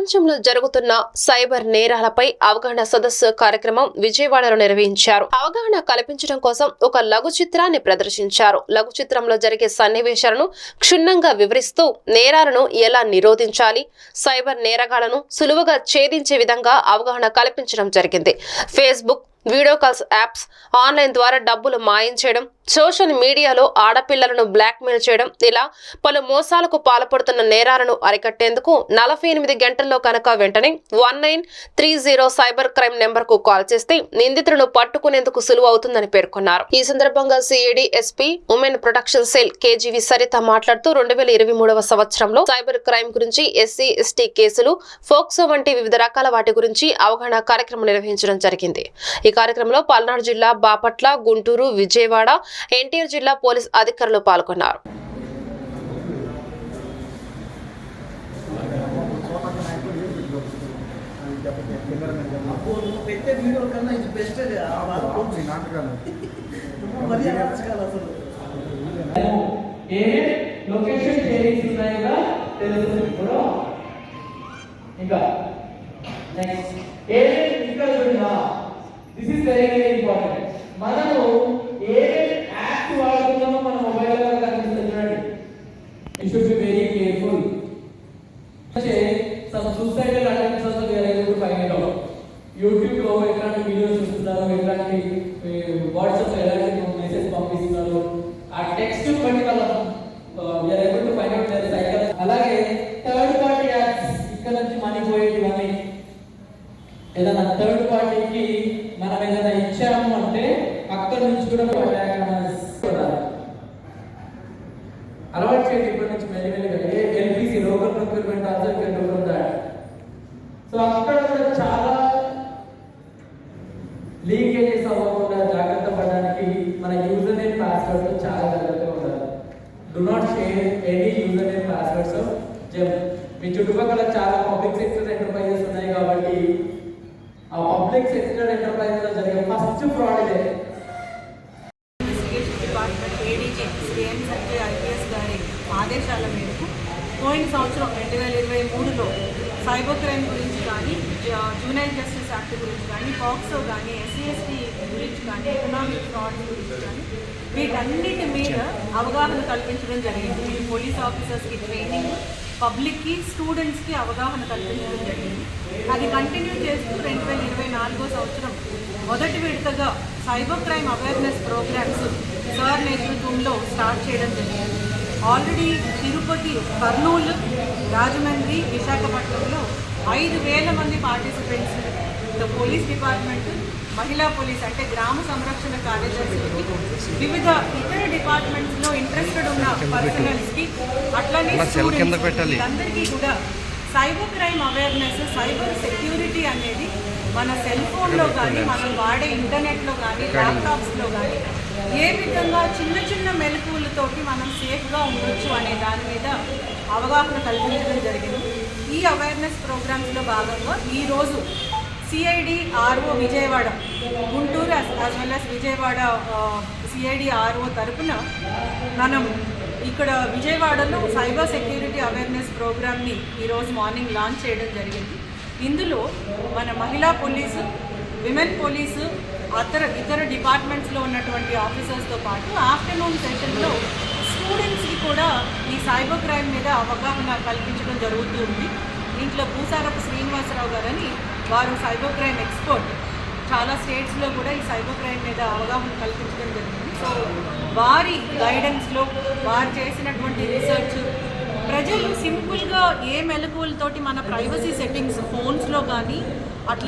ప్రపంచంలో జరుగుతున్న సైబర్ నేరాలపై అవగాహన సదస్సు కార్యక్రమం విజయవాడలో నిర్వహించారు. అవగాహన కల్పించడం కోసం ఒక లఘు చిత్రాన్ని ప్రదర్శించారు. లఘు చిత్రంలో జరిగే సన్నివేశాలను క్షుణ్ణంగా వివరిస్తూ నేరాలను ఎలా నిరోధించాలి సైబర్ నేరగాళ్ళను సులువుగా ఛేదించే విధంగా అవగాహన కల్పించడం జరిగింది. Facebook video calls apps online ద్వారా డబ్బులు మాయం చేయడం సోషల్ మీడియాలో ఆడపిల్లలను బ్లాక్మెయిల్ చేయడం ఇలా పలు మోసాలకు పాల్పడుతున్న నేరాలను అరికట్టేందుకు నలభై ఎనిమిది గంటల్లో కనుక వెంటనే one nine three zero cyber crime నెంబర్కు కాల్ చేస్తే నిందితులను పట్టుకునేందుకు సులువు అవుతుందని పేర్కొన్నారు. ఈ సందర్భంగా CID SP women protection cell KGV Saritha మాట్లాడుతూ రెండు వేల ఇరవై మూడవ సంవత్సరంలో సైబర్ క్రైమ్ గురించి ఎస్సీ ఎస్టీ కేసులు ఫోక్సో వంటి వివిధ రకాల వాటి గురించి అవగాహన కార్యక్రమం నిర్వహించడం జరిగింది. ఈ కార్యక్రమంలో పల్నాడు జిల్లా బాపట్ల గుంటూరు విజయవాడ ఎన్టీఆర్ జిల్లా పోలీస్ అధికారులు పాల్గొన్నారు. ఏ లొకేషన్ షేరింగ్స్ ఇప్పుడు ఇంకా next a this is very very important మనము ఏ యాప్స్ వాడుతున్నామో మన మొబైల్లో కనిపిస్తుంది చూడండి. You should be very careful అంటే some suicidal attempts also we are able to find it out యూట్యూబ్లో ఎలాంటి వీడియోస్ చూస్తున్నారు ఎలాంటి వాట్సాప్ ఎలాంటి మెసేజ్ పంపిస్తున్నారు. ఆ టెక్స్ట్ బట్టి మనం we are able to find out their cycle అలాగే థర్డ్ పార్టీ యాప్స్ ఇక్కడ నుంచి మనీ పోయేటివన్నీ. ఏదైనా థర్డ్ పార్టీకి మనం ఏదైనా ఇచ్చాము అంటే అక్కడి నుంచి కూడా అలవాటు చేయండి ఇప్పటి నుంచి మెల్లిమెల్లిగా. LPC local procurement also can do from that so అక్కడ కూడా చాలా లీకేజెస్ అవ్వకుండా జాగ్రత్త పడడానికి మన యూజర్ నేమ్ పాస్వర్డ్ చాలా జాగ్రత్తగా ఉండాలి. Do not share any user name passwords gem మీ చుట్టుపక్కల చాలా పబ్లిక్ సెక్టర్ ఎంటర్ప్రైజెస్ ఉన్నాయి కాబట్టి ఆ పబ్లిక్ సెక్టర్ ఎంటర్ప్రైజ్లో జరిగే ఫస్ట్ ఫ్రాడ్ ఇదే. Department ADG Shri N Sanjay IPS గారి ఆదేశాల మేరకు పోయిన సంవత్సరం రెండు వేల ఇరవై మూడులో సైబర్ క్రైమ్ గురించి కానీ జూనైల్ జస్టిస్ యాక్ట్ గురించి కానీ పాక్సో కానీ ఎస్సీ ఎస్టీ గురించి కానీ ఎకనామిక్ ఫ్రాడ్ గురించి కానీ వీటన్నిటి మీద అవగాహన కల్పించడం జరిగింది. పోలీస్ ఆఫీసర్స్కి ట్రైనింగ్ పబ్లిక్కి స్టూడెంట్స్కి అవగాహన కల్పించడం జరిగింది. అది కంటిన్యూ చేస్తూ రెండు వేల ఇరవై నాలుగో సంవత్సరం మొదటి విడతగా cyber crime awareness programs sir నేతృత్వంలో స్టార్ట్ చేయడం జరిగింది. ఆల్రెడీ తిరుపతి కర్నూలు రాజమండ్రి విశాఖపట్నంలో ఐదు వేల మంది పార్టిసిపెంట్స్ ద పోలీస్ డిపార్ట్మెంట్ మహిళా పోలీస్ అంటే గ్రామ సంరక్షణ కార్యదర్శులకి వివిధ ఇతర డిపార్ట్మెంట్స్లో ఇంట్రెస్టెడ్ ఉన్న పర్సనల్స్కి అట్లనే అందరికీ కూడా cyber crime awareness cyber security అనేది మన సెల్ ఫోన్లో కానీ మనం వాడే ఇంటర్నెట్లో కానీ ల్యాప్టాప్స్లో కానీ ఏ విధంగా చిన్న చిన్న మెలకువలతోటి మనం సేఫ్గా ఉండొచ్చు అనే దాని మీద అవగాహన కల్పించడం జరిగింది. ఈ అవేర్నెస్ ప్రోగ్రామ్స్లో భాగంగా ఈరోజు CID RO Vijayawada Guntur as well as Vijayawada CID RO తరపున మనం ఇక్కడ విజయవాడలో సైబర్ సెక్యూరిటీ అవేర్నెస్ ప్రోగ్రామ్ని ఈరోజు మార్నింగ్ లాంచ్ చేయడం జరిగింది. ఇందులో మన మహిళా పోలీసు విమెన్ పోలీసు అతర ఇతర డిపార్ట్మెంట్స్లో ఉన్నటువంటి ఆఫీసర్స్తో పాటు ఆఫ్టర్నూన్ సెషన్లో స్టూడెంట్స్కి కూడా ఈ సైబర్ క్రైమ్ మీద అవగాహన కల్పించడం జరుగుతూ ఉంది. దీంట్లో భూసారపు శ్రీనివాసరావు గారని వారు సైబర్ క్రైమ్ ఎక్స్పర్ట్. చాలా స్టేట్స్లో కూడా ఈ సైబర్ క్రైమ్ మీద అవగాహన కల్పించడం జరిగింది. సో వారి గైడెన్స్లో వారు చేసినటువంటి రీసెర్చ్ ప్రజలు సింపుల్గా ఏ మెలకువలతోటి మన ప్రైవసీ సెట్టింగ్స్ ఫోన్స్లో కానీ అట్లా